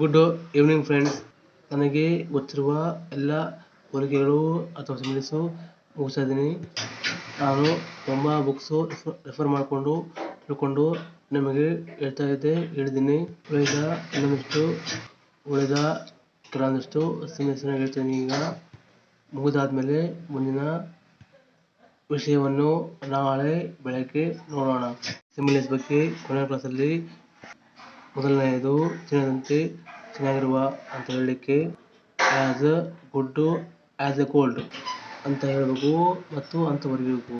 Good evening friends ನನಗೆ ಗೊತ್ತಿರುವ ಎಲ್ಲ ಹೋಲಿಕೆಗಳು ಅಥವಾ ಸಿಮಿಲಿಸು ಮುಗಿಸ್ತಾ ನಾನು ತುಂಬ ಬುಕ್ಸು ರೆಫರ್ ಮಾಡಿಕೊಂಡು ತಿಳ್ಕೊಂಡು ನಿಮಗೆ ಹೇಳ್ತಾ ಇದ್ದೆ, ಹೇಳಿದ್ದೀನಿ. ಉಳಿದ ಇನ್ನೊಂದಿಷ್ಟು, ಉಳಿದ ಕೆಲವೊಂದಿಷ್ಟು ಸಿಮಿಲಿಸನ್ನು ಹೇಳ್ತೀನಿ. ಈಗ ಮುಗಿದಾದ್ಮೇಲೆ ಮುಂದಿನ ವಿಷಯವನ್ನು ನಾಳೆ ಬೆಳಗ್ಗೆ ನೋಡೋಣ. ಸಿಮಿಲಿಸ್ ಬಗ್ಗೆ ಕೊನೆಯ ಕ್ಲಾಸಲ್ಲಿ ಮೊದಲನೆಯದು ತಿನ್ನದಂತೆ ಚೆನ್ನಾಗಿರುವ ಅಂತ ಹೇಳಲಿಕ್ಕೆ as a good as a gold ಅಂತ ಹೇಳಬೇಕು ಮತ್ತು ಅಂತ ಬರೀಬೇಕು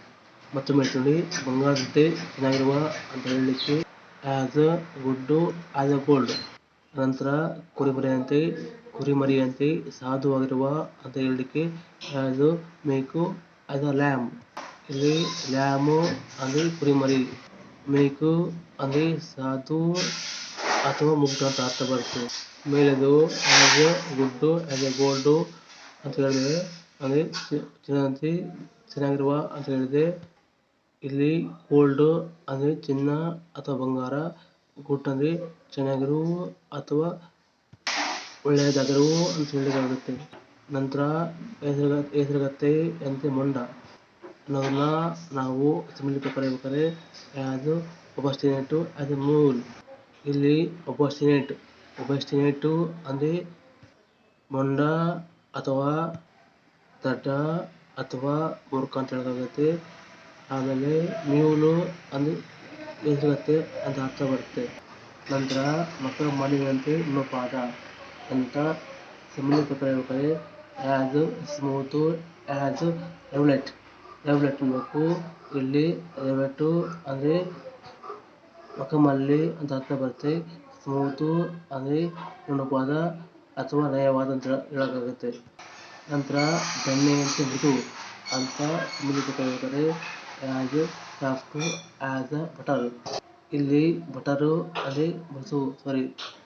ಮತ್ತೊಮ್ಮೆ ಹೇಳ್ತೀನಿ ಬಂಗಾರದಂತೆ ಚೆನ್ನಾಗಿರುವ ಅಂತ ಹೇಳಲಿಕ್ಕೆ as a good as a gold ನಂತರ ಕುರಿಮರಿಯಂತೆ ಕುರಿಮರಿಯಂತೆ ಸಾಧುವಾಗಿರುವ ಅಂತ ಹೇಳಲಿಕ್ಕೆ as meek as a lamb ಇಲ್ಲಿ ಲ್ಯಾಮು ಅಂದರೆ ಕುರಿಮರಿ ಮೇಕು ಅಂದರೆ ಸಾಧು ಅಥವಾ ಮುಗ್ಧ ಅಂತ ಅರ್ಥ ಬರುತ್ತೆ. ಮೇಲೆದು as a good as a gold ಅಂತ ಹೇಳಿದ್ರೆ ಅಂದರೆ ಚೆನ್ನಾಗಿ ಚೆನ್ನಾಗಿರುವ ಅಂತ ಹೇಳಿದೆ. ಇಲ್ಲಿ ಗೋಲ್ಡ್ ಅಂದರೆ ಚಿನ್ನ ಅಥವಾ ಬಂಗಾರ. ಗುಡ್ ಅಂದರೆ ಚೆನ್ನಾಗಿರು ಅಥವಾ ಒಳ್ಳೆಯದಾಗಿರು ಅಂತ ಹೇಳಿದಾಗುತ್ತೆ. ನಂತರ ಹೆಸರುಗ ಹೆಸರುಗತ್ತೆ ಅಂತೆ ಮೊಂಡ. ಅನ್ನೋದನ್ನ ನಾವು ಸಿಮಿಲಿ ಪ್ರಕಾರ ಹೇಳ್ಬೇಕಾದ್ರೆ ಯಾವುದು? ಒಬ್ಬ ಅದು ಮೂಲ್ ಇಲ್ಲಿ ಒಬಸ್ಟಿನೇಟ್ ಒಬಸ್ಟಿನೇಟು ಅಂದರೆ ಮೊಂಡ ಅಥವಾ ದಡ್ಡ ಅಥವಾ ಮೂರ್ಖ ಅಂತ ಹೇಳೋಕ್ಕಾಗುತ್ತೆ ಆಮೇಲೆ ಮೀನು ಅಂದರೆ ಹೆಸರುಗತ್ತೆ ಅಂತ ಅರ್ಥ ಬರುತ್ತೆ. ನಂತರ ಮಕ್ಕಳ ಮನೆಯಂತೆ ಇನ್ನೂ ಪಾದ ಅಂತ ಸಿಮಿಲಿ ಪ್ರಕಾರ ಹೇಳ್ಬೇಕಾದ್ರೆ as smooth as velvet velvet ಅನ್ಬೇಕು ಇಲ್ಲಿ ರೆವೆಟು ಅಂದರೆ ಮಖಮಲ್ಲಿ ಅಂತ ಅರ್ಥ ಬರುತ್ತೆ. ಸ್ಮೂತು ಅಂದರೆ ನುಣುಪಾದ ಅಥವಾ ನಯವಾದ ಅಂತ ಹೇಳೋಕ್ಕಾಗುತ್ತೆ. ನಂತರ ಅಂತ ಮೃದು ಅಂತ ಪ್ರಕಾರ ಹೇಳ್ತಾರೆ as soft as a butter. ಇಲ್ಲಿ ಬಟರು ಅಂದರೆ ಮೃದು ಸಾರಿ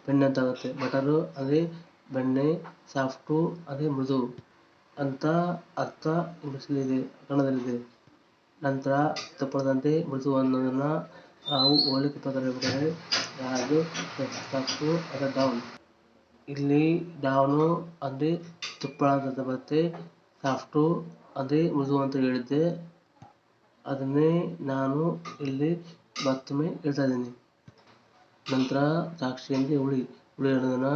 ಬೆಣ್ಣೆ ಅಂತ ಆಗುತ್ತೆ. ಬಟರು ಅಂದರೆ ಬೆಣ್ಣೆ, ಸಾಫ್ಟು ಅಂದರೆ ಮೃದು ಅಂತ ಅರ್ಥ ಇಂಗ್ಲೀಷಲ್ಲಿದೆ ಕನ್ನಡದಲ್ಲಿದೆ ನಂತರ ತಪ್ಪದಂತೆ ಮೃದು ಅನ್ನೋದನ್ನು ನಾವು ಹೋಲಿಕೆ ಪ್ರಕಾರ ಯಾವುದು ತಪ್ಪು ಅದು ಡೌನ್ ಇಲ್ಲಿ ಡೌನು ಅಂದರೆ ತುಪ್ಪಳ ಅಂತ ಬರುತ್ತೆ ಸಾಫ್ಟು ಅಂದರೆ ಮೃದು ಅಂತ ಹೇಳಿದ್ದೆ. ಅದನ್ನೇ ನಾನು ಇಲ್ಲಿ ಮತ್ತೊಮ್ಮೆ ಹೇಳ್ತಾ ಇದ್ದೀನಿ. ನಂತರ ದ್ರಾಕ್ಷಿಯಂತೆ ಹುಳಿ ಹುಳಿ ಅನ್ನೋದನ್ನು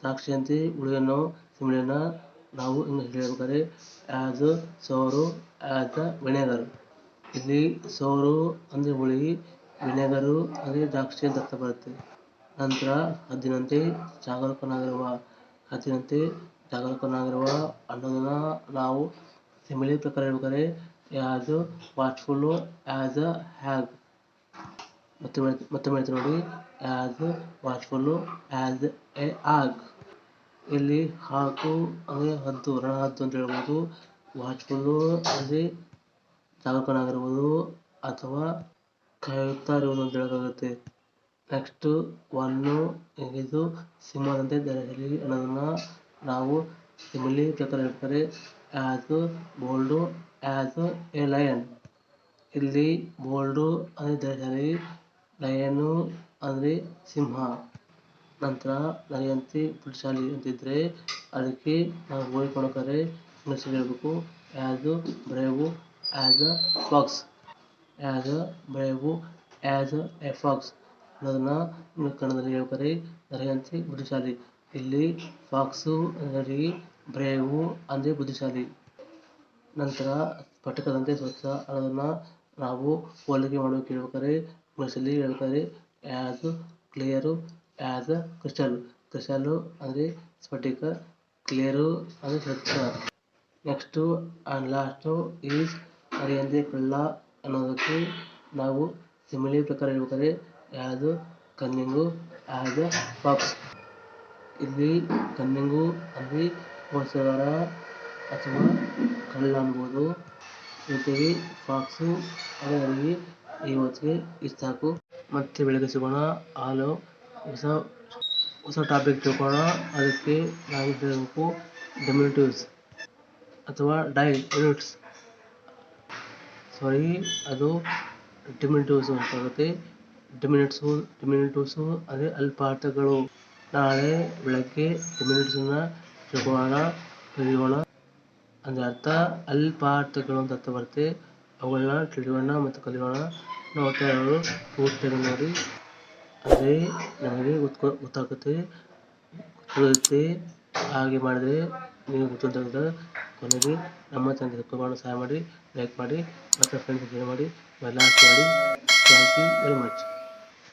ದ್ರಾಕ್ಷಿಯಂತೆ ಹುಳಿ ಅನ್ನೋ ಸಿಮಿಲಿನ ನಾವು ಹಿಂಗೆ ಹೇಳ್ಬೇಕಾದ್ರೆ as sour as a vinegar ಇಲ್ಲಿ ಸೋರು ಅಂದರೆ ಹುಳಿ, ವಿನೆಗರು ಅಂದರೆ ದ್ರಾಕ್ಷಿ ಅರ್ಥ ಬರುತ್ತೆ. ನಂತರ ಹದ್ದಿನಂತೆ ಜಾಗರೂಕನಾಗಿರುವ ಹದ್ದಿನಂತೆ ಜಾಗರೂಕನಾಗಿರುವ ಅನ್ನೋದನ್ನು ನಾವು ಸಿಮಿಲಿ ಪ್ರಕಾರ ಹೇಳ್ಬೇಕಾದ್ರೆ ಆ್ಯಸ್ ವಾಚ್ಫುಲ್ಲು ಆ್ಯಸ್ ಅ ಹ್ಯಾಗ್ ಮತ್ತೆ ಮತ್ತೆ ಹೇಳ್ತೀನಿ ನೋಡಿ ಆ್ಯಸ್ ವಾಚ್ಫುಲ್ಲು ಆ್ಯಸ್ ಎ ಆಗ್ ಇಲ್ಲಿ ಹಾಕು ಅಂದರೆ ಹದ್ದು, ರಣಹದ್ದು ಅಂತ ಹೇಳ್ಬೋದು. ವಾಚ್ಫುಲ್ಲು ಅಂದರೆ ಜಾಗರೂಕನಾಗಿರುವುದು ಅಥವಾ ಕಾಯುತ್ತಾ ಇರುವುದು ಅಂತ ಹೇಳೋಕ್ಕಾಗುತ್ತೆ ನೆಕ್ಸ್ಟು ಒನ್ನು ಇದು ಸಿಂಹದಂತೆ ಧೈರ್ಯಶಾಲಿ ಅನ್ನೋದನ್ನು ನಾವು ಸಿಮಿಲಿ ಪ್ರಕಾರ ಹೇಳ್ತಾರೆ as bold as a lion ಇಲ್ಲಿ ಬೋಲ್ಡು ಅಂದರೆ ಧೈರ್ಯಶಾಲಿ ಲಯನು ಅಂದರೆ ಸಿಂಹ. ನಂತರ ನರಿಯಂತೆ ಬುದ್ಧಿಶಾಲಿ ಅಂತಿದ್ರೆ ಅದಕ್ಕೆ ನಾವು ಹೋಲಿಕೊಳ್ಳಬೇಕಾದ್ರೆ ಇಂಗ್ಲೀಷಲ್ಲಿ ಹೇಳಬೇಕು as brave as a fox a a as a fox ಅನ್ನೋದನ್ನು ಕನ್ನಡದಲ್ಲಿ ಹೇಳ್ತಾರೆ, ನರಿಯಂತೆ ಬುದ್ಧಿಶಾಲಿ. ಇಲ್ಲಿ ಫಾಕ್ಸು ಅಂದರೆ ಬ್ರೇವು ಅಂದರೆ ಬುದ್ಧಿಶಾಲಿ. ನಂತರ ಸ್ಫಟಿಕದಂತೆ ಸ್ವಚ್ಛ ಅನ್ನೋದನ್ನು ನಾವು ಹೋಲಿಕೆ ಮಾಡೋಕೆ ಹೇಳ್ಬೇಕಾರೆ ಇಂಗ್ಲೀಷಲ್ಲಿ ಹೇಳ್ತಾರೆ as clear as a crystal crystal ಅಂದರೆ ಸ್ಫಟಿಕ ಕ್ಲಿಯರು ಅಂದರೆ ಸ್ವಚ್ಛ. ನೆಕ್ಸ್ಟು ಆ್ಯಂಡ್ ಲಾಸ್ಟು ಈಸ್ ನರಿಯಂತೆ ಕಳ್ಳ ಅನ್ನೋದಕ್ಕೆ ನಾವು ಸಿಮಿಲಿ ಪ್ರಕಾರ ಹೇಳ್ಬೇಕಾದ್ರೆ ಯಾವುದು ಕನ್ನಿಂಗು ಆ್ಯಸ್ ಫಾಕ್ಸ್ ಇಲ್ಲಿ ಕನ್ನಿಂಗು ಅಲ್ಲಿ ಮೋಸಗಾರ ಅಥವಾ ಕಳ್ಳ ಅನ್ಬೋದು. ಜೊತೆಗೆ ಫಾಕ್ಸು ಅದರಲ್ಲಿ ಇವತ್ತಿಗೆ ಇಷ್ಟ ಸಾಕು ಮತ್ತೆ ಬೆಳಗ್ಗೆ ಸಿಗೋಣ, ಹಾಲು, ಹೊಸ ಹೊಸ ಟಾಪಿಕ್ ತಿಳ್ಕೊಳ್ಳೋಣ. ಅದಕ್ಕೆ ನಾವು ಹೇಳಬೇಕು ಡೆಮಿನಿಟಿವ್ಸ್ ಅಥವಾ ಡೈ ಯೂನಿಟ್ಸ್ ಸಾರಿ ಅದು ಡಿಮಿನಿಟಿವ್ಸು ಅಂತ ಆಗುತ್ತೆ ಡಿಮಿನಿಟ್ಸು ಡಿಮಿನಿಟಿವ್ಸು ಅದೇ ಅಲ್ಪಾರ್ಥಗಳು ನಾಳೆ ಬೆಳಗ್ಗೆ ಕಮ್ಯುನಿಟೀಸನ್ನ ತಿಳ್ಕೊಳ್ಳೋಣ ಕಲಿಯೋಣ ಅಂದರೆ ಅರ್ಥ ಅಲ್ಪಾರ್ಥಗಳು ಅಂತ ಅರ್ಥ ಬರುತ್ತೆ. ಅವುಗಳನ್ನ ತಿಳಿಯೋಣ ಮತ್ತು ಕಲಿಯೋಣ. ನೋಡ್ತಾ ಇರೋರು ಪೂರ್ತಿಯಾಗಿ ನೋಡಿ. ಅದೇ ನಮಗೆ ಗೊತ್ಕೊ, ಗೊತ್ತಾಗುತ್ತೆ. ಹಾಗೆ ಮಾಡಿದರೆ ನೀವು ಗೊತ್ತಿದ್ದಾಗ ಕೊನೆಗೆ ನಮ್ಮ ಚಾನಲ್ ಸಬ್ಸ್ಕ್ರೈಬ್ ಸಹಾಯ ಮಾಡಿ ಲೈಕ್ ಮಾಡಿ, ಮತ್ತು ಫ್ರೆಂಡ್ಸ್ ಶೇರ್ ಮಾಡಿ ಎಲ್ಲ ಮಾಡಿ ಥ್ಯಾಂಕ್ ಯು ವೆರಿ ಮಚ್